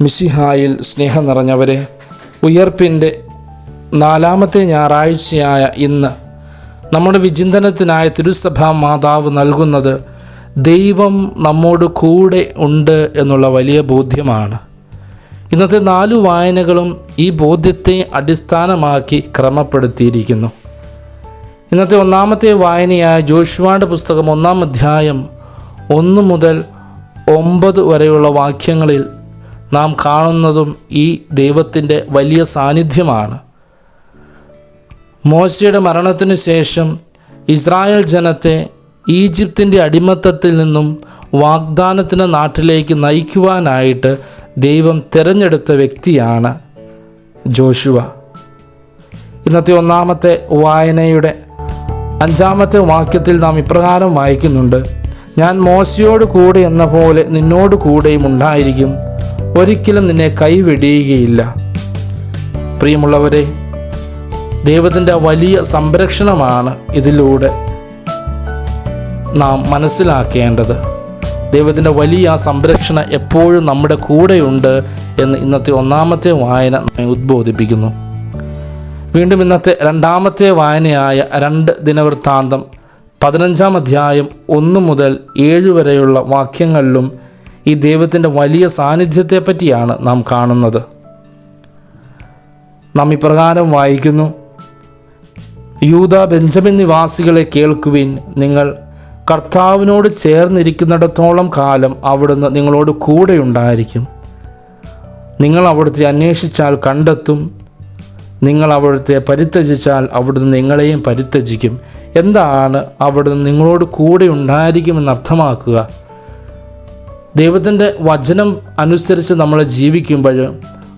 മിശിഹായിൽ സ്നേഹം നിറഞ്ഞവരെ ഉയർപ്പിന്റെ നാലാമത്തെ ഞായറാഴ്ചയായ ഇന്ന് നമ്മുടെ വിചിന്തനത്തിനായ തിരുസഭാ മാതാവ് നൽകുന്നത് ദൈവം നമ്മോട് കൂടെ ഉണ്ട് എന്നുള്ള വലിയ ബോധ്യമാണ്. ഇന്നത്തെ നാലു വായനകളും ഈ ബോധ്യത്തെ അടിസ്ഥാനമാക്കി ക്രമപ്പെടുത്തിയിരിക്കുന്നു. ഇന്നത്തെ ഒന്നാമത്തെ വായനയായ ജോഷുവാന്റെ പുസ്തകം ഒന്നാം അധ്യായം ഒന്ന് മുതൽ ഒമ്പത് വരെയുള്ള വാക്യങ്ങളിൽ നാം കാണുന്നതും ഈ ദൈവത്തിന്റെ വലിയ സാന്നിധ്യമാണ്. മോശയുടെ മരണത്തിന് ശേഷം ഇസ്രായേൽ ജനത്തെ ഈജിപ്തിന്റെ അടിമത്തത്തിൽ നിന്നും വാഗ്ദാനത്തിന്റെ നാട്ടിലേക്ക് നയിക്കുവാനായിട്ട് ദൈവം തിരഞ്ഞെടുത്ത വ്യക്തിയാണ് ജോഷുവ. ഇന്നത്തെ ഒന്നാമത്തെ വായനയുടെ അഞ്ചാമത്തെ വാക്യത്തിൽ നാം ഇപ്രകാരം വായിക്കുന്നുണ്ട്. ഞാൻ മോശയോട് കൂടെ എന്ന പോലെ നിന്നോട് കൂടെയും ഉണ്ടായിരിക്കും. ഒരിക്കലും നിന്നെ കൈവെടിയുകയില്ല പ്രിയമുള്ളവരെ ദൈവത്തിന്റെ വലിയ സംരക്ഷണമാണ് ഇതിലൂടെ നാം മനസ്സിലാക്കേണ്ടത്. ദൈവത്തിന്റെ വലിയ ആ സംരക്ഷണം എപ്പോഴും നമ്മുടെ കൂടെയുണ്ട് എന്ന് ഇന്നത്തെ ഒന്നാമത്തെ വായന നമ്മെ ഉദ്ബോധിപ്പിക്കുന്നു. വീണ്ടും ഇന്നത്തെ രണ്ടാമത്തെ വായനയായ രണ്ട് ദിനവൃത്താന്തം പതിനഞ്ചാം അധ്യായം ഒന്ന് മുതൽ ഏഴ് വരെയുള്ള വാക്യങ്ങളിലും ഈ ദൈവത്തിന്റെ വലിയ സാന്നിധ്യത്തെ പറ്റിയാണ് നാം കാണുന്നത്. നാം ഇപ്രകാരം വായിക്കുന്നു യൂത ബെഞ്ചമിൻ നിവാസികളെ കേൾക്കുവിൻ നിങ്ങൾ കർത്താവിനോട് ചേർന്നിരിക്കുന്നിടത്തോളം കാലം അവിടുന്ന് നിങ്ങളോട് കൂടെ ഉണ്ടായിരിക്കും നിങ്ങൾ അവിടുത്തെ അന്വേഷിച്ചാൽ കണ്ടെത്തും നിങ്ങൾ അവിടുത്തെ പരിത്യജിച്ചാൽ അവിടുന്ന് നിങ്ങളെയും പരിത്യജിക്കും. എന്താണ് അവിടുന്ന് നിങ്ങളോട് കൂടെ ഉണ്ടായിരിക്കുമെന്ന് അർത്ഥമാക്കുക ദൈവത്തിന്റെ വചനം അനുസരിച്ച് നമ്മൾ ജീവിക്കുമ്പോൾ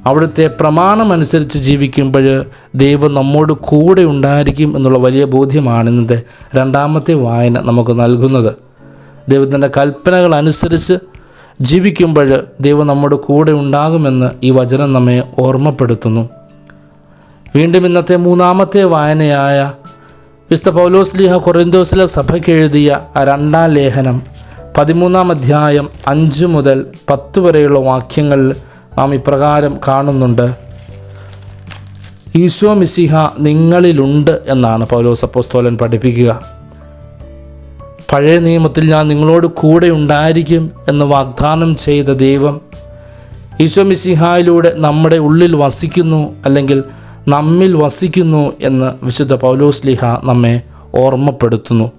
അവിടുത്തെ പ്രമാണമനുസരിച്ച് ജീവിക്കുമ്പോൾ ദൈവം നമ്മോട് കൂടെ ഉണ്ടായിരിക്കും എന്നുള്ള വലിയ ബോധ്യമാണ് ഇന്നത്തെ രണ്ടാമത്തെ വായന നമുക്ക് നൽകുന്നത്. ദൈവത്തിന്റെ കൽപ്പനകൾ അനുസരിച്ച് ജീവിക്കുമ്പോൾ ദൈവം നമ്മോട് കൂടെ ഉണ്ടാകുമെന്ന് ഈ വചനം നമ്മെ ഓർമ്മപ്പെടുത്തുന്നു. വീണ്ടും ഇന്നത്തെ മൂന്നാമത്തെ വായനയായ വിസ്ത പൗലോസ്ലിഹ കൊറിന്തോസിലെ സഭയ്ക്ക് എഴുതിയ ആ രണ്ടാം ലേഖനം പതിമൂന്നാം അധ്യായം അഞ്ച് മുതൽ പത്ത് വരെയുള്ള വാക്യങ്ങൾ നാം ഇപ്രകാരം കാണുന്നുണ്ട്. ഈശോ മിസിഹ നിങ്ങളിലുണ്ട് എന്നാണ് പൗലോസ് അപ്പോസ്തോലൻ പഠിപ്പിക്കുക. പഴയ നിയമത്തിൽ ഞാൻ നിങ്ങളോട് കൂടെ ഉണ്ടായിരിക്കും എന്ന് വാഗ്ദാനം ചെയ്ത ദൈവം ഈശോ മിസിഹായിലൂടെ നമ്മുടെ ഉള്ളിൽ വസിക്കുന്നു അല്ലെങ്കിൽ നമ്മിൽ വസിക്കുന്നു എന്ന് വിശുദ്ധ പൗലോസ് പൗലോസ്ലിഹ നമ്മെ ഓർമ്മപ്പെടുത്തുന്നു.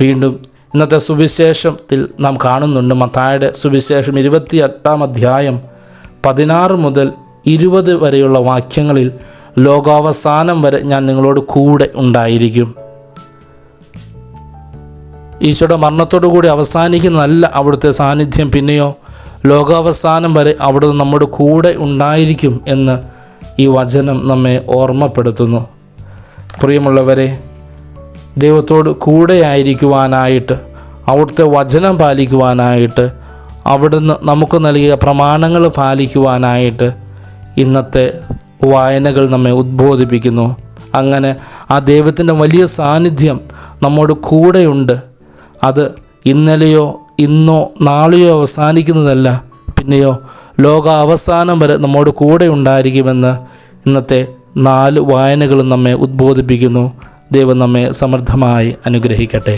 വീണ്ടും ഇന്നത്തെ സുവിശേഷത്തിൽ നാം കാണുന്നുണ്ട് മത്തായുടെ സുവിശേഷം ഇരുപത്തി എട്ടാം അധ്യായം പതിനാറ് മുതൽ ഇരുപത് വരെയുള്ള വാക്യങ്ങളിൽ ലോകാവസാനം വരെ ഞാൻ നിങ്ങളോട് കൂടെ ഉണ്ടായിരിക്കും. ഈശോയുടെ മരണത്തോടു കൂടി അവസാനിക്കുന്നതല്ല അവിടുത്തെ സാന്നിധ്യം പിന്നെയോ ലോകാവസാനം വരെ അവിടുന്ന് നമ്മുടെ കൂടെ ഉണ്ടായിരിക്കും എന്ന് ഈ വചനം നമ്മെ ഓർമ്മപ്പെടുത്തുന്നു. പ്രിയമുള്ളവരെ ദൈവത്തോട് കൂടെയായിരിക്കുവാനായിട്ട് അവിടുത്തെ വചനം പാലിക്കുവാനായിട്ട് അവിടുന്ന് നമുക്ക് നൽകിയ പ്രമാണങ്ങൾ പാലിക്കുവാനായിട്ട് ഇന്നത്തെ വായനകൾ നമ്മെ ഉദ്ബോധിപ്പിക്കുന്നു. അങ്ങനെ ആ ദൈവത്തിന്റെ വലിയ സാന്നിധ്യം നമ്മോട് കൂടെയുണ്ട്. അത് ഇന്നലെയോ ഇന്നോ നാളെയോ അവസാനിക്കുന്നതല്ല. പിന്നെയോ ലോക അവസാനം വരെ നമ്മോട് കൂടെ ഉണ്ടായിരിക്കുമെന്ന് ഇന്നത്തെ നാല് വായനകളും നമ്മെ ഉദ്ബോധിപ്പിക്കുന്നു. ദൈവം നമ്മെ സമൃദ്ധമായി അനുഗ്രഹിക്കട്ടെ.